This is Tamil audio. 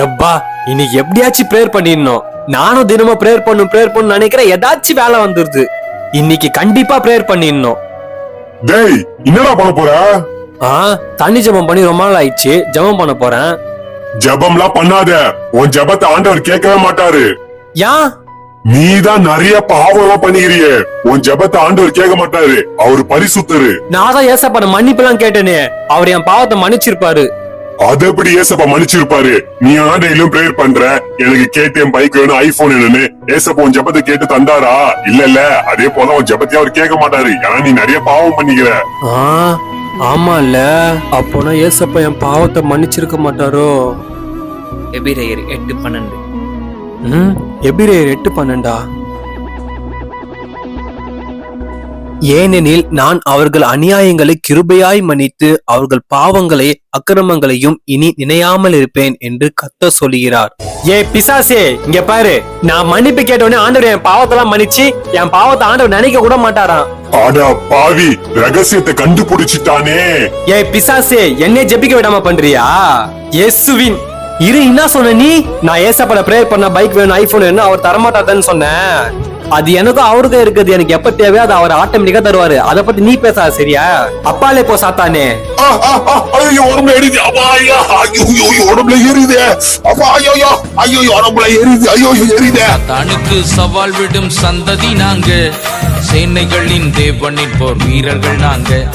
எப்பா இன்னைக்கு எப்படியாச்சும் ப்ரேயர் பண்ணிடணும். நானும் தினமும் ப்ரேயர் பண்ணும் ப்ரேயர் பண்ணு நினைக்கிறேன் ஏதாச்சும் வேலை வந்துருது. இன்னைக்கு கண்டிப்பா ப்ரேயர் பண்ணிடணும். டேய் என்னடா பண்ண போற? ஆ தண்ணி ஜெபம் பண்ணி ரொம்ப நாள் ஆயிடுச்சு. ஜெபம் பண்ண போறேன். ஜெபம்லாம் பண்ணாத. உன் ஜெபத்தை ஆண்டவர் கேட்கவே மாட்டாரு. ஏன் நீதான் நிறைய பாவம்லாம் பண்ணிக்கிறியே. உன் ஜெபத்தை ஆண்டவர் கேட்க மாட்டாரு. அவரு பரிசுத்தரு. நான் தான் ஏசப்பட மன்னிப்பெல்லாம் கேட்டேனே. அவர் என் பாவத்தை மன்னிச்சிருப்பாரு. அது எப்படி ஏசப்பா மன்னிச்சிருப்பாரு? நீ ஆண்டையிலும் பிரேயர் பண்ற. எனக்கு கேடிஎம் பைக் வேணும் ஐபோன் வேணும்னு. ஏசப்பா உன் ஜெபத்தை கேட்டு தந்தாரா? இல்ல இல்ல. அதே போல உன் ஜெபத்தையும் அவர் கேட்க மாட்டாரு. ஏன்னா நீ நிறைய பாவம் பண்ணிக்கிற. ஆ ஆமா இல்ல அப்போனா ஏசப்பா என் பாவத்தை மன்னிச்சிருக்க மாட்டாரோ? எபிரேயர் எட்டு பன்னெண்டு. ம் எபிரேயர் எட்டு பன்னெண்டா? ஏனெனில் நான் அவர்கள் அநியாயங்களை கிருபையாய் மன்னித்து அவர்கள் பாவங்களை அக்கிரமங்களையும் இனி நினையாமல் இருப்பேன் என்று கத்த சொல்லுகிறார். ஏ பிசாசே இங்க பாரு. நான் மன்னிப்பு கேட்டவனே ஆண்டவர் என் பாவத்தெல்லாம் மன்னிச்சு என் பாவத்தை ஆண்டவர் நினைக்க கூட மாட்டாராம். ஆடா பாவி ரகசியத்தை கண்டுபிடிச்சிட்டானே. ஏ பிசாசே என்னை ஜெபிக்க விடாம பண்றியா? இயேசுவின் இரு என்ன சொன்ன நீ? நான் ஏசப்பட ப்ரேயர் பண்ண பைக் வேணும் ஐபோன் வேணும் அவர் தரமாட்டாதன்னு சொன்னேன். அது எனக்கும் அவருக்கும் இருக்குது. எனக்கு எப்ப தேவையோ அது அவர் ஆட்டோமேட்டிக்கா தருவாரு. அத பத்தி நீ பேசாத சரியா? அப்பாலே போ சாத்தானே. ஆ, ஆ, ஆ, ஐயோ உடம்புல எரியுது. அப்பா ஐயா ஐயோ உடம்புல எரியுது. அப்பா ஐயோ ஐயோ, உடம்புல எரியுது. ஐயோ எரியுதே. சாத்தானுக்கு சவால் விடும் சந்ததி நாங்க. சேனைகளின் தேவனின் போர் வீரர்கள் நாங்க.